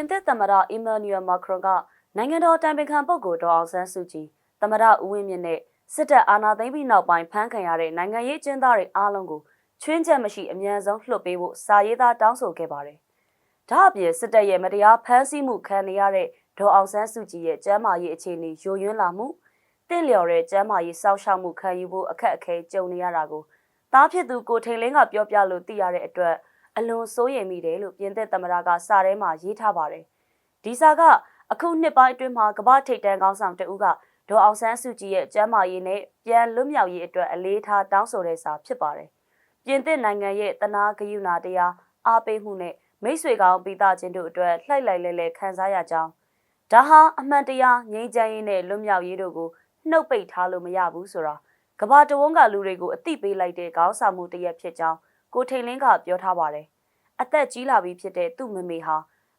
ပြင်သစ်သမ္မတအီမန်နျူယ်မာခရွန်ကနိုင်ငံတော်တိုင်ပင်ခံပုဂ္ဂိုလ်ဒေါ်အောင်ဆန်းစုကြည်သမ္မတဦးဝင်းမြင့်နဲ့စစ်တပ်အာဏာသိမ်းပြီးနောက်ပိုင်းဖမ်းခံရတဲ့နိုင်ငံရေးကျင်းသားတွေအားလုံးကိုချွင်းချက်မရှိအမြန်ဆုံးလွှတ်ပေးဖို့စာရေးသားတောင်းဆိုခဲ့ပါတယ်။ဒါအပြင်စစ်တပ်ရဲ့မတရားဖမ်းဆီးမှုခံနေရတဲ့ဒေါ်အောင်ဆန်းစုကြည်ရဲ့ကျမ်းမာရေးအခြေအနေယိုယွင်းလာမှုတင့်လျော်တဲ့ကျမ်းမာရေးစောင့်ရှောက်မှုခံယူဖို့အခက်အခဲကြုံနေရတာကိုတားဖြစ်သူကိုထိန်လင်းကပြောပြလို့သိရတဲ့အတွက် အလွန်စိုးရိမ်မိတယ်လို့ပြင်သစ်သမ္မတကစာထဲမှာရေးထားပါတယ်။ဒီစာကအခုနှစ်ပိုင်းအတွင်းမှာကမ္ဘာထိပ်တန်းကောင်းဆောင်တဦးကဒေါ်အောင်ဆန်းစုကြည်ရဲ့ကျမ်းမာရေးနဲ့ပြန်လွတ်မြောက်ရေးအတွက်အလေးထားတောင်းဆိုတဲ့စာဖြစ်ပါတယ်။ပြင်သစ်နိုင်ငံရဲ့တနာဂယုဏတရားအားပေးမှုနဲ့မိတ်ဆွေကောင်းပိသားခြင်းတို့အတွက်လှိုက်လိုက်လဲလဲခံစားရကြောင်းဒါဟာအမှန်တရားငြိမ်းချမ်းရေးနဲ့လွတ်မြောက်ရေးတို့ကိုနှုတ်ပိတ်ထားလို့မရဘူးဆိုတာကဘာတဝန်းကလူတွေကိုအသိပေးလိုက်တဲ့ခေါင်းဆောင်မှုတစ်ရက်ဖြစ်ကြောင်း ကိုထိန်လင်းကပြောထားပါတယ်။အသက်ကြီးလာပြီဖြစ်တဲ့သူ့မမေဟာ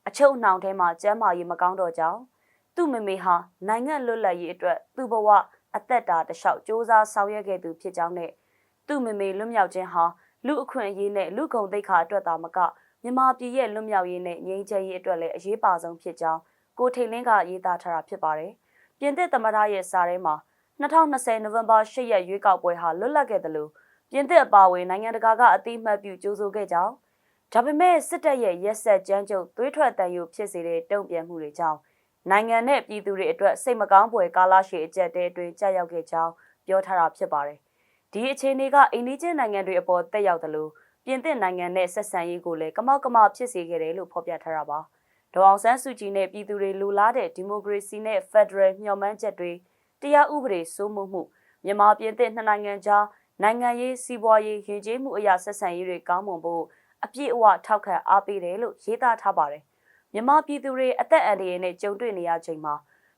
အချုပ်နှောင်ထဲမှာကျမ်းမာရေးမကောင်းတော့ကြောင်းသူ့မမေဟာနိုင်ငံလွတ်လပ်ရေးအတွက်သူ့ဘဝအသက်တာတစ်လျှောက်စ조사ဆောင်ရွက်ခဲ့သူဖြစ်ကြောင်းနဲ့သူ့မမေလွတ်မြောက်ခြင်းဟာလူအခွင့်အရေးနဲ့လူကုန်သိက္ခာအတွက်သာမကမြန်မာပြည်ရဲ့လွတ်မြောက်ရေးနဲ့ငြိမ်းချမ်းရေးအတွက်လည်းအရေးပါဆုံးဖြစ်ကြောင်းကိုထိန်လင်းကရေးသားထားတာဖြစ်ပါတယ်။ပြင်သစ်သမ္မတရဲ့စာထဲမှာ2020နိုဝင်ဘာ10ရက်ရွေးကောက်ပွဲဟာလွတ်လပ်ခဲ့တယ်လို့ ပြင်သစ်အပါအဝင်နိုင်ငံတကာကအသိအမှတ်ပြုကြိုးဆိုခဲ့ကြောင်းဒါပေမဲ့စစ်တပ်ရဲ့ရက်ဆက်ကြမ်းကြုတ်သွေးထွက်တန်ရုပ်ဖြစ်စေတဲ့တုံ့ပြန်မှုတွေကြောင့်နိုင်ငံနဲ့ပြည်သူတွေအတွက်စိတ်မကောင်းဖွယ်ကာလရှည်အကျက်တဲတွင်ကြာရောက်ခဲ့ကြောင်းပြောထားတာဖြစ်ပါတယ်။ဒီအခြေအနေကအိန္ဒိချင်းနိုင်ငံတွေအပေါ်တက်ရောက်တယ်လို့ပြင်သစ်နိုင်ငံနဲ့ဆက်ဆံရေးကိုလည်းကမောက်ကမဖြစ်စေခဲ့တယ်လို့ဖော်ပြထားတာပါ။ဒေါအောင်ဆန်းစုကြည်နဲ့ပြည်သူတွေလူလားတဲ့ဒီမိုကရေစီနဲ့ဖက်ဒရယ်မျှော်မှန်းချက်တွေတရားဥပဒေစိုးမိုးမှုမြန်မာပြည်သစ်နှစ်နိုင်ငံကြား နိုင်ငံရေးစီးပွားရေးယဉ်ကျေးမှုအရာဆက်ဆံရေးတွေကောင်းမွန်ဖို့အပြည့်အဝထောက်ခံအားပေးတယ်လို့ရေးသားထားပါတယ်။မြန်မာပြည်သူတွေအသက်အန္တရာယ်နဲ့ကြုံတွေ့နေရချိန်မှာ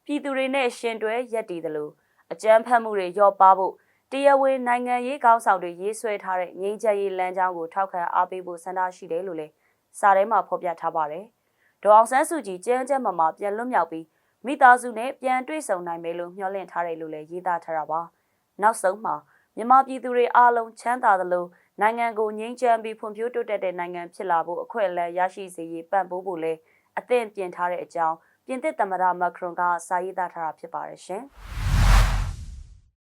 ပြည်သူတွေနဲ့ရှင်တွဲရက်တည်တယ်လို့အကြမ်းဖက်မှုတွေရော့ပါဖို့တရားဝင်နိုင်ငံရေးကောင်းဆောင်တွေရေးဆွဲထားတဲ့ငြိမ်းချမ်းရေးလမ်းကြောင်းကိုထောက်ခံအားပေးဖို့ဆန္ဒရှိတယ်လို့လည်းစာထဲမှာဖော်ပြထားပါတယ်။ဒေါအောင်ဆန်းစုကြည်ကျန်းကျန်းမာမာပြန်လွတ်မြောက်ပြီးမိသားစုနဲ့ပြန်တွေ့ဆုံနိုင်မယ်လို့မျှော်လင့်ထားတယ်လို့လည်းရေးသားထားတာပါ။နောက်ဆုံးမှာ မြန်မာပြည်သူတွေအားလုံးချမ်းသာသလိုနိုင်ငံကိုငြိမ်းချမ်းပြီးဖွံ့ဖြိုးတိုးတက်တဲ့နိုင်ငံဖြစ်လာဖို့အခွင့်အလမ်းရရှိစေရေးပံ့ပိုးဖို့လည်းအသင့်ပြင်ထားတဲ့အကြောင်းပြင်သစ်သမ္မတမက်ခရွန်ကစာရေးသားထားတာဖြစ်ပါတယ်ရှင်။